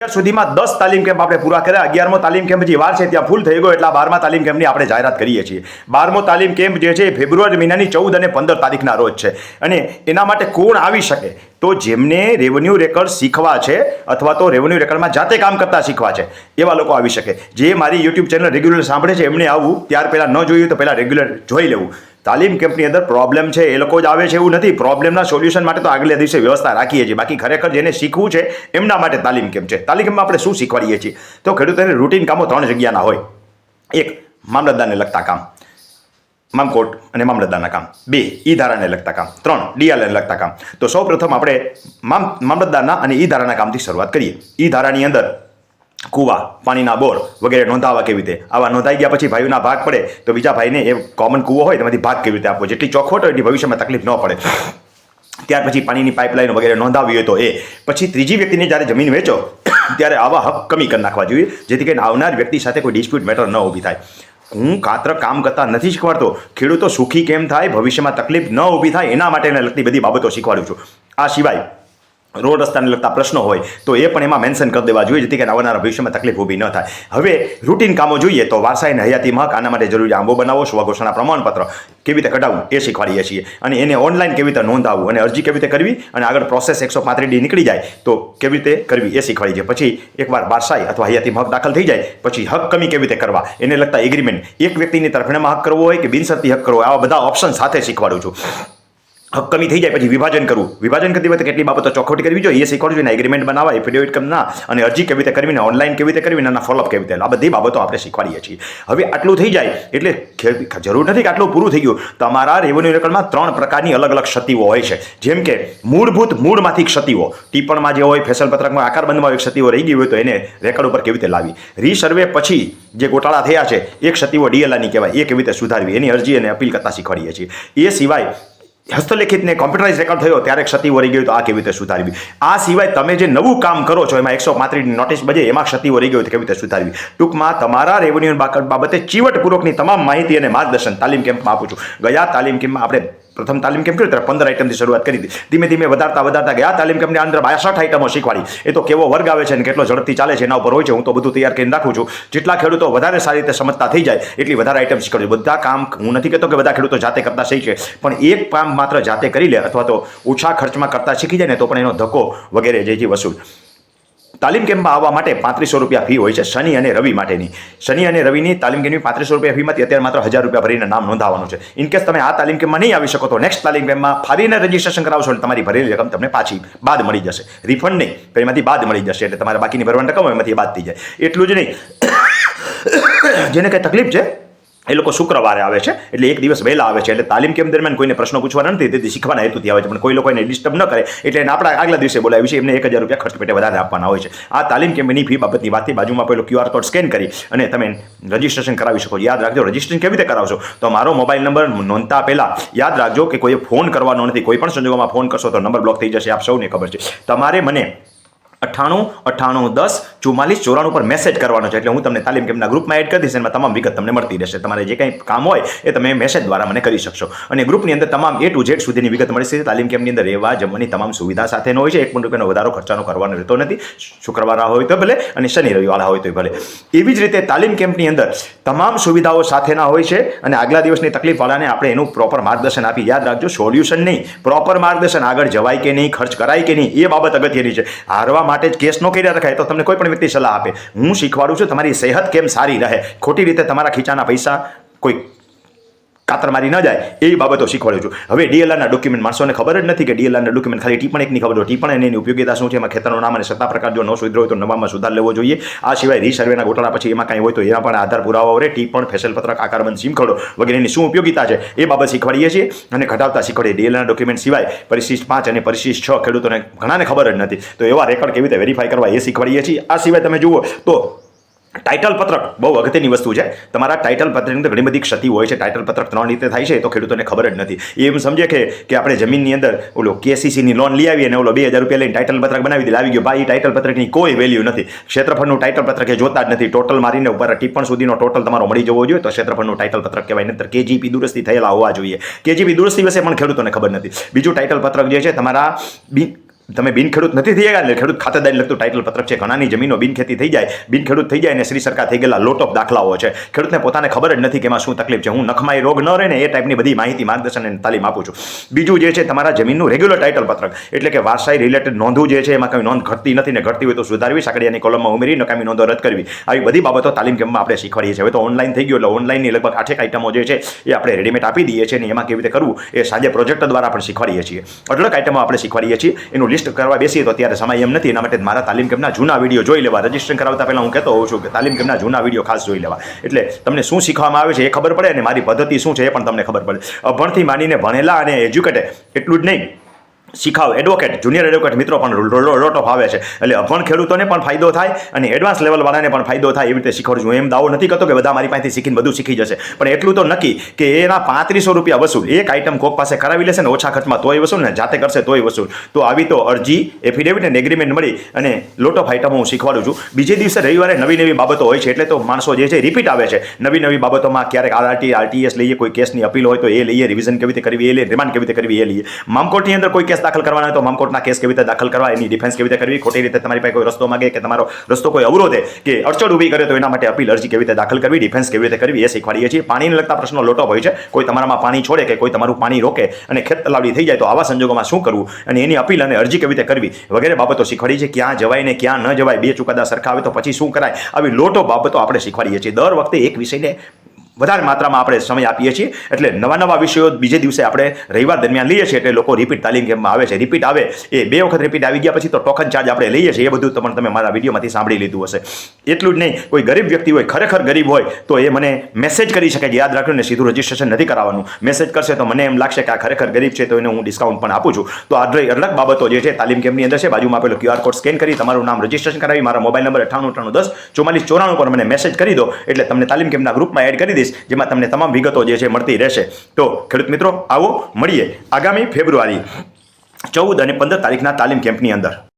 અત્યાર સુધીમાં દસ તાલીમ કેમ્પ આપણે પૂરા કર્યા. અગિયારમો તાલીમ કેમ્પ જે વાર છે ત્યાં ફૂલ થઈ ગયો, એટલે બારમા તાલીમ કેમ્પની આપણે જાહેરાત કરીએ છીએ. બારમો તાલીમ કેમ્પ જે છે ફેબ્રુઆરી મહિનાની ચૌદ અને પંદર તારીખના રોજ છે. અને એના માટે કોણ આવી શકે? તો જેમને રેવન્યુ રેકર્ડ શીખવા છે અથવા તો રેવન્યુ રેકર્ડમાં જાતે કામ કરતા શીખવા છે, એવા લોકો આવી શકે. જે મારી યુટ્યુબ ચેનલ રેગ્યુલર સાંભળે છે, એમને આવું, ત્યાર પહેલાં ન જોયું તો પહેલાં રેગ્યુલર જોઈ લેવું. તાલીમ કેમ્પની અંદર પ્રોબ્લેમ છે, એ લોકો જ આવે છે એવું નથી. પ્રોબ્લેમના સોલ્યુશન માટે તો આગલે દિવસે વ્યવસ્થા રાખીએ છીએ. બાકી ખરેખર જેને શીખવું છે, એમના માટે તાલીમ કેમ્પ છે. તાલીમ કેમ્પમાં આપણે શું શીખવાડીએ છીએ? તો ખેડૂતોને રૂટીન કામો ત્રણ જગ્યાના હોય. એક, મામલતદારને લગતા કામ. મામકોટ અને મામલતદારના કામ. બે ઈ ધારાને લગતા કામ. ત્રણ ડીઆરને લગતા કામ. તો સૌ પ્રથમ આપણે મામ, મામલતદારના અને ઈ ધારાના કામથી શરૂઆત કરીએ. ઈ ધારાની અંદર કૂવા, પાણીના બોર વગેરે નોંધાવા કેવી રીતે? આવા નોંધાઈ ગયા પછી ભાઈઓના ભાગ પડે તો બીજા ભાઈને એ કોમન કૂવો હોય તેમાંથી ભાગ કેવી રીતે આપવો? જેટલી ચોખવટ હોય એટલી ભવિષ્યમાં તકલીફ ન પડે. ત્યાર પછી પાણીની પાઇપલાઇન વગેરે નોંધાવી હોય તો એ. પછી ત્રીજી વ્યક્તિને જ્યારે જમીન વેચો, ત્યારે આવા હક કમી કરી નાખવા જોઈએ, જેથી કરીને આવનાર વ્યક્તિ સાથે કોઈ ડિસ્પ્યુટ મેટર ન ઊભી થાય. હું કાત્ર કામ કરતા નથી શીખવાડતો. ખેડૂતો સુખી કેમ થાય? ભવિષ્યમાં તકલીફ ન ઊભી થાય, એના માટેને લગતી બધી બાબતો શીખવાડું છું. આ સિવાય રોડ રસ્તાને લગતા પ્રશ્નો હોય, તો એ પણ એમાં મેન્શન કરી દેવા જોઈએ, જેથી કરીને આવનારા ભવિષ્યમાં તકલીફ ઊભી ન થાય. હવે રૂટીન કામો જોઈએ તો વારસાઈને હયાતી હક આના માટે જરૂરી આંબો બનાવો સ્વઘોષણા પ્રમાણપત્ર કેવી રીતે કઢાવવું, એ શીખવાડીએ છીએ. અને એને ઓનલાઈન કેવી રીતે નોંધાવવું, અને અરજી કેવી રીતે કરવી, અને આગળ પ્રોસેસ એકસો પાંત્રીસ ડી નીકળી જાય, તો કેવી રીતે કરવી, એ શીખવાડી છે પછી એકવાર વારસાઈ અથવા હયાતી હક દાખલ થઈ જાય, પછી હક કમી કેવી રીતે કરવા, એને લગતા એગ્રીમેન્ટ એક વ્યક્તિની તરફેણમાં હક કરવો હોય કે બિનસરતી હક કરવો આવા બધા ઓપ્શન સાથે શીખવાડું છું. હક કમી થઈ જાય, પછી વિભાજન કરવું. વિભાજન કરતી વખતે કેટલી બાબતો ચોખવટી કરવી જોઈએ? એ શીખવાડું જોઈએ એગ્રીમેન્ટ બનાવવા એફિડેવિટ કમના અને અરજી કેવી રીતે કરવી ને ઓનલાઈન કેવી રીતે કરવી એના ફોલોઅપ કેવી રીતે આ બધી બાબતો આપણે શીખવાડીએ છીએ. હવે આટલું થઈ જાય, એટલે જરૂર નથી કે આટલું પૂરું થઈ ગયું. તમારા રેવન્યુ રેકર્ડમાં ત્રણ પ્રકારની અલગ અલગ ક્ષતિઓ હોય છે. જેમ કે, મૂળભૂત મૂળમાંથી ક્ષતિઓ. ટીપણમાં જે હોય ફેસલ પત્રકમાં આકારબંધમાં એક ક્ષતિઓ રહી ગઈ હોય તો એને રેકોર્ડ ઉપર કેવી રીતે લાવી? રીસર્વે પછી જે ગોટાળા થયા છે, એ ક્ષતિઓ ડીએલઆની કહેવાય. એ કેવી રીતે સુધારવી? એની અરજી અને અપીલ કરતા શીખવાડીએ છીએ. એ સિવાય હસ્તલેખિતને કોમ્પ્યુટરાઇઝ રેકોર્ડ થયો ત્યારે ક્ષતિ વળી ગયું તો આ કેવી રીતે સુધારવી? આ સિવાય તમે જે નવું કામ કરો છો, એમાં એકસો પાંત્રીસની નોટિસ બજે, એમાં ક્ષતિ વળી ગયું તો કેવી રીતે સુધારવી? ટૂંકમાં તમારા રેવન્યુ બાબતે ચીવટપૂર્વકની તમામ માહિતી અને માર્ગદર્શન તાલીમ કેમ્પમાં આપું છું. ગયા તાલીમ કેમ્પમાં આપણે પ્રથમ તાલીમ કેમ કર્યું ત્યારે પંદર આઈટમથી શરૂઆત કરી હતી? ધીમે ધીમે વધારતા વધારતા ગયા. તાલીમ કેમ્પની અંદર બાસઠ આઈટમો શીખવાડી. એ તો કેવો વર્ગ આવે છે અને કેટલો ઝડપથી ચાલે છે એના ઉપર હોય છે. હું તો બધું તૈયાર કરીને રાખું છું. જેટલા ખેડૂતો વધારે સારી રીતે સમજતા થઈ જાય, એટલી વધારે આઈટમ શીખવાડું બધા કામ હું નથી કહેતો કે બધા ખેડૂતો જાતે કરતા શીખે. પણ એક કામ માત્ર જાતે કરી લે અથવા તો ઓછા ખર્ચમાં કરતા શીખી જાય ને તો પણ એનો ધક્કો વગેરે જે વસૂલ. તાલીમ કેમ્પમાં આવવા માટે પાંત્રીસો રૂપિયા ફી હોય છે, શનિ અને રવિ માટેની. શનિ અને રવિની તાલીમ કેમ્પની પાંત્રીસો રૂપિયા ફીમાંથી અત્યારે માત્ર હજાર રૂપિયા ભરીને નામ નોંધાવવાનું છે. ઇન કેસ તમે આ તાલીમ કેમ્પમાં નહીં આવી શકો તો નેક્સ્ટ તાલીમ કેમ્પમાં ફરીને રજીસ્ટ્રેશન કરાવશો એટલે તમારી ભરેલી રકમ તમને પાછી બાદ મળી જશે. રિફંડ નહીં, પણ એમાંથી બાદ મળી જશે, એટલે તમારે બાકીની ભરવાની રકમ એમાંથી બાદ થઈ જાય. એટલું જ નહીં. જેને કંઈ તકલીફ છે એ લોકો શુક્રવારે આવે છે, એટલે એક દિવસ વહેલા આવે છે. એટલે તાલીમ કેમ્પ દરમિયાન કોઈને પ્રશ્નો પૂછવાના નથી, તેથી શીખવાના હેતુથી આવે છે. પણ કોઈ લોકો એને ડિસ્ટર્બ ન કરે, એટલે એને આપણા આગલા દિવસે બોલાવી છે. એમને એક હજાર રૂપિયા ખર્ચ પેટે વધારે આપવાના હોય છે. આ તાલીમ કેમ્પની ફી બાબતની વાતથી બાજુમાં પેલો ક્યુઆર કોડ સ્કેન કરી અને તમે રજીસ્ટ્રેશન કરાવી શકો યાદ રાખજો રજિસ્ટ્રેશન કેવી રીતે કરાવશો? તો મારો મોબાઈલ નંબર નોંધતા પહેલાં યાદ રાખજો કે કોઈ ફોન કરવાનો નથી. કોઈ પણ સંજોગોમાં ફોન કરશો તો નંબર બ્લોક થઈ જશે, આપ સૌને ખબર છે. તમારે મને અઠ્ઠાણું અઠ્ઠાણું, દસ ચુમ્માલીસ ચોરાણું પર મેસેજ કરવાનો છે. એટલે હું તમને તાલીમ કેમ્પના ગ્રુપમાં એડ કરી દઈશ એમાં તમામ વિગત તમને મળતી રહેશે. તમારે જે કંઈ કામ હોય એ તમે મેસેજ દ્વારા મને કરી શકશો. અને ગ્રુપની અંદર તમામ એ ટુ ઝેડ સુધીની વિગત મળી છે તાલીમ કેમ્પની અંદર રહેવા, જમવાની તમામ સુવિધા સાથેનો હોય છે. એક પણ રૂપિયાનો વધારો ખર્ચાનો કરવાનો રહેતો નથી. શુક્રવાર હોય તો ભલે અને શનિ રવિવાળા હોય તો ભલે. એવી જ રીતે તાલીમ કેમ્પની અંદર તમામ સુવિધાઓ સાથેના હોય છે અને આગલા દિવસની તકલીફવાળાને આપણે એનું પ્રોપર માર્ગદર્શન આપી યાદ રાખજો. સોલ્યુશન નહીં. પ્રોપર માર્ગદર્શન આગળ જવાય કે નહીં, ખર્ચ કરાય કે નહીં, એ બાબત અગત્યની છે. હારવા માટે જ કેસ ન કર્યા રખાય. તો તમને કોઈ પણ વ્યક્તિ સલાહ આપે. હું શીખવાડું છું, તમારી સેહત કેમ સારી રહે? ખોટી રીતે તમારા ખીચાના પૈસા કોઈ કાતર મારી ન જાય, એવી બાબતો શીખવાડું છું. હવે ડીએલઆરના ડોક્યુમેન્ટ માણસોને ખબર જ નથી કે ડીએલઆરના ડોક્યુમેન્ટ ખાલી ટીપણ એકની ખબર ટીપણ અને એની ઉપયોગીતા શું છે? એમાં ખેતરનું નામ અને સત્તા પ્રકાર જો ન સુધરો હોય તો નવામાં સુધાર લેવો જોઈએ. આ સિવાય રીસર્વેના ગોટાળા પછી એમાં કાંઈ હોય તો એના પણ આધાર પુરાવા રહે ટીપણ ફેસલ પત્રક આકારબંધ સિમ ખડો વગેરેની શું ઉપયોગીતા છે? એ બાબત શીખવાડીએ છીએ અને ઘટાડતા શીખવાડીએ. ડીએલઆરના ડોક્યુમેન્ટ સિવાય પરિશિષ્ટ પાંચ અને પરિશિષ્ટ છ ખેડૂતોને ઘણાને ખબર જ નથી. તો એવા રેકોર્ડ કેવી રીતે વેરીફાઈ કરવા એ શીખવાડીએ છીએ. આ સિવાય તમે જુઓ તો ટાઇટલ પત્રક બહુ અગત્યની વસ્તુ છે. તમારા ટાઇટલ પત્રકની અંદર ઘણી બધી ક્ષતિ હોય છે. ટાઇટલ પત્રક ત્રણ રીતે થાય છે. તો ખેડૂતોને ખબર જ નથી. એમ સમજે કે કે આપણે જમીનની અંદર ઓલો કેસીસીની લોન લઈ આવીએ અને ઓલો બે હજાર રૂપિયા લઈને ટાઇટલ પત્રક બનાવી દે. આવી ગયો. ભાઈ ટાઇટલ પત્રકની કોઈ વેલ્યુ નથી. ક્ષેત્રફળનું ટાઇટલ પત્રક એ જોતા જ નથી. ટોટલ મારીને ઉપર ટિપ્પણ સુધીનો ટોટલ તમારો મળી જવો જોઈએ. તો ક્ષેત્રફળનું ટાઇટલ પત્રક કહેવાય. નંતર કેજીપી દુરસ્તી થયેલા હોવા જોઈએ. કેજીપી દુરસ્તી વિશે પણ ખેડૂતોને ખબર નથી. બીજું ટાઇટલ પત્રક જે છે, તમારા બી તમે બિન ખેડૂત નથી થઈ ગયા ખેડૂત ખાતેદારી લગતું ટાઇટલ પત્રક છે. ઘણાની જમીનો બિનખેતી થઈ જાય, બિન ખેડૂત થઈ જાય અને શ્રી સરકાર થઈ ગયેલા લોટ ઓફ દાખલાઓ છે. ખેડૂતને પોતાને ખબર જ નથી કે એમાં શું તકલીફ છે. હું નખમાઈ રોગ ન રહે ને એ ટાઈપની બધી માહિતી માર્ગદર્શન અને તાલીમ આપું છું. બીજું જે છે, તમારા જમીનનું રેગ્યુલર ટાઇટલ પત્રક, એટલે કે વારસાઈ રિલેટેડ નોંધવું જે છે, એમાં કંઈ નોંધ ઘટતી નથી ને ઘટતી હોય તો સુધારવી. સાકડિયાની કોલમમાં ઉમેરી નકામી નોંધો રદ કરવી. આવી બધી બાબતો તાલીમ કેમ્પમાં આપણે શીખવાડીએ છીએ. હવે તો ઓનલાઈન થઈ ગયું એટલે ઓનલાઈનની લગભગ આઠેક આઇટમો જે છે, એ આપણે રેડીમેડ આપી દઈએ છીએ અને એમાં કેવી રીતે કરવું, એ સાંજે પ્રોજેક્ટ દ્વારા આપણે શીખવાડીએ છીએ. અઢળક આઇટમો આપણે શીખવાડીએ છીએ. એનું લિસ્ટ કરવા બેસીએ તો અત્યારે સમય એમ નથી. એના માટે મારા તાલીમ કેમ્પના જૂના વીડિયો જોઈ લેવા. રજિસ્ટ્રેશન કરાવતા પહેલાં હું કહેતો હોઉં છું કે તાલીમ કેમ્પના જૂના વીડિયો ખાસ જોઈ લેવા. એટલે તમને શું શીખવામાં આવે છે એ ખબર પડે અને મારી પદ્ધતિ શું છે એ પણ તમને ખબર પડે. અભણથી માંડીને ભણેલા અને એજ્યુકેટેડ એટલું જ નહીં. શીખાવ એડવોકેટ જુનિયર એડવોકેટ મિત્રો પણ લોટ ઓફ આવે છે. એટલે અભણ ખેડૂતોને પણ ફાયદો થાય અને એડવાન્સ લેવલવાળાને પણ ફાયદો થાય એવી રીતે શીખવાડું છું. એમ દાવો નથી કરતો કે બધા મારી પાસેથી શીખીને બધું શીખી જશે. પણ એટલું તો નક્કી કે એના પાંત્રીસો રૂપિયા વસૂલ, એક આઈટમ કોક પાસે કરાવી લેશે ને ઓછા ખર્ચમાં તોય વસૂલ ને જાતે કરશે તોય વસૂલ. તો આવી તો અરજી એફિડેવિટ અને એગ્રીમેન્ટ મળી અને લોટ ઓફ આઈટમો હું શીખવાડું છું. બીજે દિવસે રવિવારે નવી નવી બાબતો હોય છે એટલે તો માણસો જે છે રિપીટ આવે છે. નવી નવી બાબતોમાં ક્યારેક આરઆરટી આરટીએસ લઈએ, કોઈ કેસની અપીલ હોય તો એ લઈએ રિવિઝન કેવી રીતે કરવી એ લઈએ રિમાન્ડ કેવી રીતે કરવી એ લઈએ. મામકોટની અંદર કોઈ કેસ દાખલ કરવાના તો મમકોટના કેસ કેવી રીતે દાખલ કરવા, એની ડિફેન્સ કેવી રીતે કરવી, ખોટી રીતે તમારી પાસે કોઈ રસ્તો માગે કે તમારો રસ્તો કોઈ અવરોધે કે અડચણ ઊભી કરે તો એના માટે અપીલ અરજી કેવી રીતે દાખલ કરવી ડિફેન્સ કેવી રીતે કરવી એ શીખવાડીએ છીએ. પાણીને લગતા પ્રશ્નો લોટો હોય છે. કોઈ તમારામાં પાણી છોડે કે કોઈ તમારું પાણી રોકે અને ખેત તલાવડી થઈ જાય તો આવા સંજોગોમાં શું કરવું અને એની અપીલ અને અરજી કેવી રીતે કરવી વગેરે બાબતો શીખવાડી છે ક્યાં જવાય ને ક્યાં ન જવાય, બે ચુકાદા સરખા આવે તો પછી શું કરાય, આવી લોટો બાબતો આપણે શીખવાડીએ છીએ. દર વખતે એક વિષયને વધારે માત્રામાં આપણે સમય આપીએ છીએ. એટલે નવા નવા વિષયો બીજે દિવસે આપણે રવિવાર દરમિયાન લઈએ છીએ, એટલે લોકો રિપીટ તાલીમ કેમ્પમાં આવે છે. રિપીટ આવે. એ બે વખત રિપીટ આવી ગયા પછી તો ટોકન ચાર્જ આપણે લઈએ છીએ. એ બધું તમને તમે મારા વિડીયોમાંથી સાંભળી લીધું હશે. એટલું જ નહીં, કોઈ ગરીબ વ્યક્તિ હોય, ખરેખર ગરીબ હોય, તો એ મને મેસેજ કરી શકે યાદ રાખજો ને સીધું રજીસ્ટ્રેશન નથી કરાવવાનું. મેસેજ કરશે તો મને એમ લાગશે કે આ ખરેખર ગરીબ છે, તો એને હું ડિસ્કાઉન્ટ પણ આપું છું. તો આ અલગ બાબતો જે છે, તાલીમ કેમ્પની અંદર છે, બાજુમાં આપેલો ક્યુઆર કોડ સ્કેન કરી, તમારું નામ રજિસ્ટ્રેશન કરાવી, મારા મોબાઈલ નંબર અઠ્ઠાણું અઠ્ઠાણું, દસ ચોમાલીસ ચોરાણું પર મને મેસેજ કરી દો. એટલે તમને તાલીમ કેમ્પના ગ્રુપમાં એડ કરી દઈશ. જેમાં તમને તમામ વિગતો જે છે મળતી રહેશે. તો ખેડૂત મિત્રો, આવો મળીએ આગામી ફેબ્રુઆરી ચૌદ અને પંદર તારીખના તાલીમ કેમ્પની અંદર.